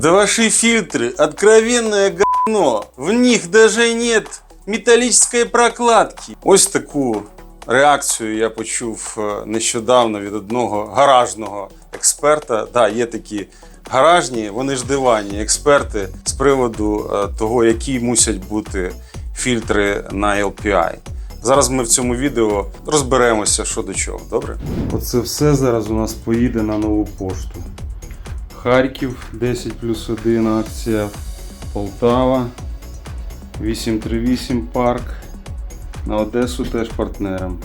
Да ваши фильтры откровенное говно. В них даже нет металлической прокладки. Ось таку реакцію я почув е, нещодавно від одного гаражного експерта. Да, є такі гаражні, вони ж диванні експерти з приводу е, того, які мусять бути фільтри на LPI. Зараз ми в цьому відео розберемося, що до чого. Добре? Оце все зараз у нас поїде на нову пошту. Харків 10 плюс 1 акція, Полтава 838 парк. На Одесу теж партнером.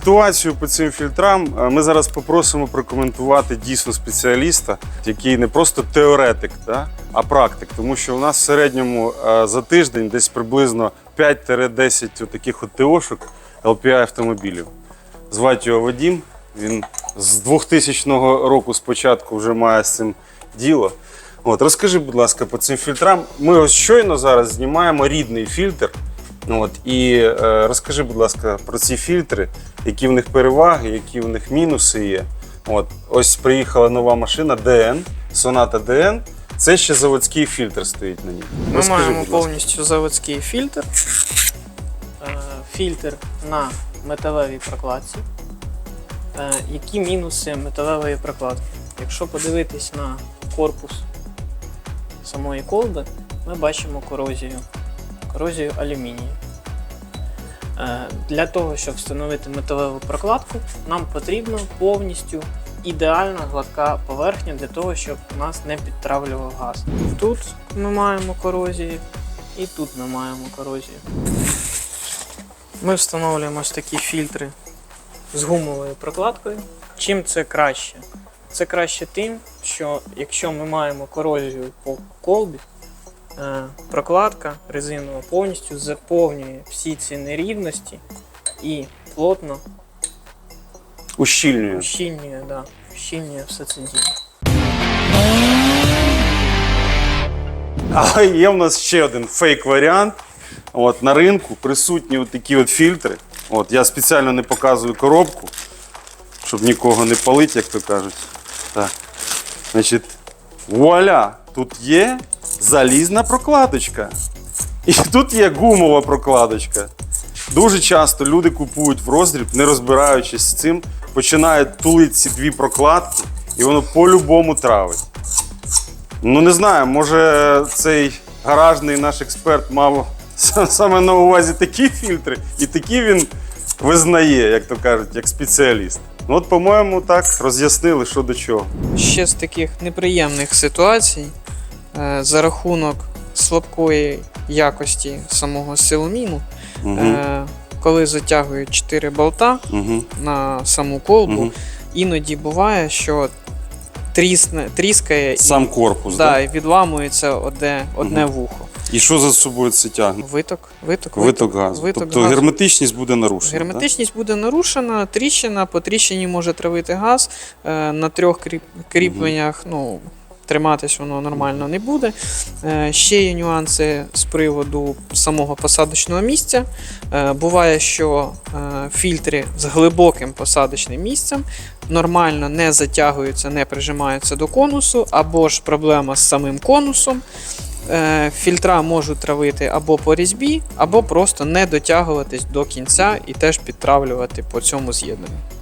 Ситуацію по цим фільтрам е, ми зараз попросимо прокоментувати дійсно спеціаліста, який не просто теоретик, да, а практик. Тому що у нас в середньому е, за тиждень десь приблизно 5-10 таких от ТОшок LPI автомобілів. Звати його Вадім. Він з 2000 року спочатку вже має з цим діло. От, розкажи, будь ласка, по цим фільтрам. Ми ось щойно зараз знімаємо рідний фільтр. От, і е, розкажи, будь ласка, про ці фільтри, які в них переваги, які в них мінуси є. От, ось приїхала нова машина DN, Sonata DN. Це ще заводський фільтр стоїть на ній. Ми Розкажи, маємо повністю заводський фільтр. Е, Фільтр на металевій прокладці. Е, Які мінуси металевої прокладки? Якщо подивитись на корпус самої колби, ми бачимо корозію. Корозію алюмінію. Е, Для того, щоб встановити металеву прокладку, нам потрібно повністю ідеально гладка поверхня для того, щоб нас не підтравлював газ. Тут ми маємо корозію, і тут ми маємо корозію. Ми встановлюємо ось такі фільтри з гумовою прокладкою. Чим це краще? Це краще тим, що якщо ми маємо корозію по колбі, прокладка резинова повністю заповнює всі ці нерівності і плотно Ущільнює. ущільнює, да, ущільнює все це діло. Але є в нас ще один фейк-варіант. От, на ринку присутні от такі от фільтри. От, я спеціально не показую коробку, щоб нікого не палить, як то кажуть. Так. Значить, вуаля! Тут є залізна прокладочка. І тут є гумова прокладочка. Дуже часто люди купують в роздріб, не розбираючись з цим, починають тулити ці дві прокладки, і воно по-любому травить. Ну не знаю, може цей гаражний наш експерт мав саме на увазі такі фільтри, і такі він визнає, як то кажуть, як спеціаліст. Ну от, по-моєму, так роз'яснили, що до чого. Ще з таких неприємних ситуацій за рахунок слабкої якості самого силоміну, Угу. е, коли затягують 4 болта Угу. на саму колбу, Угу. іноді буває, що трісне, тріскає Сам і, корпус, да, да? і відламується одне, одне вухо. І що за собою це тягне? Виток, виток, Виток газу. виток тобто газу. герметичність буде нарушена. Герметичність буде нарушена, тріщина, по тріщині може травити газ. е, На трьох кріп- кріпленнях ну, триматись воно нормально не буде. Е, Ще є нюанси з приводу самого посадочного місця. Е, Буває, що е, фільтри з глибоким посадочним місцем нормально не затягуються, не прижимаються до конусу, або ж проблема з самим конусом. Фільтра можуть травити або по різьбі, або просто не дотягуватись до кінця і теж підтравлювати по цьому з'єднанню.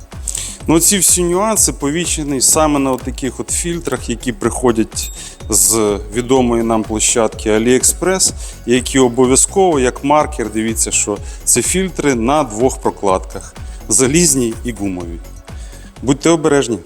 Ну, ці всі нюанси повічені саме на таких от фільтрах, які приходять з відомої нам площадки AliExpress, які обов'язково, як маркер, дивіться, що це фільтри на двох прокладках залізній і гумовій. Будьте обережні.